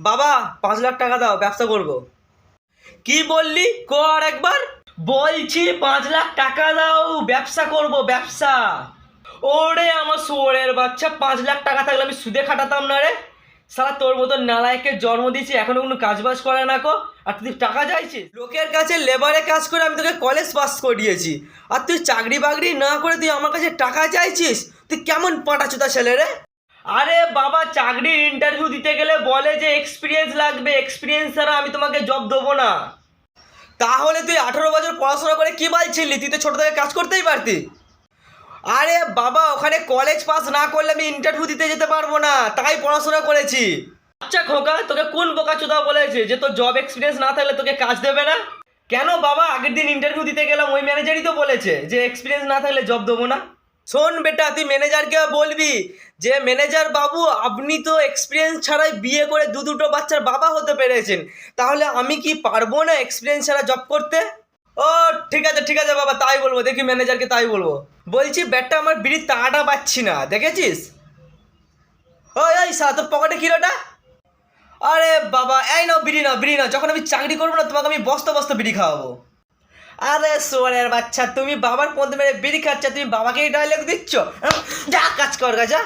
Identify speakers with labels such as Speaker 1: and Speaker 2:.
Speaker 1: বাবা, পাঁচ লাখ টাকা দাও, ব্যবসা করব। কি বললি? কর একবার। বলছি, পাঁচ লাখ টাকা দাও, ব্যবসা করব, ব্যবসা। ওরে, আমার শুয়োরের বাচ্চা, পাঁচ লাখ টাকা থাকলে আমি সুদে খাটাতাম না রে। সারা তোর মতো নালায়কের জন্ম দিয়েছি, এখনও কোনো কাজ বাজ করে না কো। আর তুই টাকা চাইছিস? লোকের কাছে লেবারে কাজ করে আমি তোকে কলেজ পাস করিয়েছি। আর তুই চাকরি বাকরি না করে তুই আমার কাছে টাকা চাইছিস? তুই কেমন পাটাচুতা ছেলে রে? আরে বাবা চাকরির ইন্টারভিউ দিতে গেলে বলে যে এক্সপিরিয়েন্স লাগবে এক্সপিরিয়েন্স ছাড়া আমি তোমাকে জব দেবো না। তাহলে তুই আঠারো বছর পড়াশোনা করে কি বলছিলি তুই তো ছোটো থেকে কাজ করতেই পারতি। আরে বাবা ওখানে কলেজ পাস না করলে আমি ইন্টারভিউ দিতে যেতে পারব না তাই পড়াশোনা করেছি। আচ্ছা খোকা তোকে কোন বোকা চোদা বলেছে যে তোর জব এক্সপিরিয়েন্স না থাকলে তোকে কাজ দেবে না? কেন বাবা আগের দিন ইন্টারভিউ দিতে গেলাম ওই ম্যানেজারই তো বলেছে যে এক্সপিরিয়েন্স না থাকলে জব দেবো না। শোন বেটা, তুই ম্যানেজারকে বলবি যে ম্যানেজার বাবু, আপনি তো এক্সপিরিয়েন্স ছাড়াই বিয়ে করে দু দুটো বাচ্চার বাবা হতে পেরেছেন। তাহলে আমি কি পারব না এক্সপিরিয়েন্স ছাড়া জব করতে? ও, ঠিক আছে ঠিক আছে বাবা, তাই বলব। দেখি ম্যানেজারকে তাই বলব। বলছি ব্যাটটা আমার বিড়ির তাড়াটা পাচ্ছি না, দেখেছিস? ওই ওই সারা তোর পকেটে কিলোটা আরে বাবা, এই নাও, বিড়ি নাও বিড়ি নাও। যখন আমি চাকরি করব না, তোমাকে আমি বস্তা বস্তা বিড়ি খাওয়াবো। আরে সোয়ারের বাচ্চা, তুমি বাবার পদ মেরে বিড়ি খাচ্ছ, তুমি বাবাকেই ডায়লগ দিচ্ছ? যা কাজ কর যা।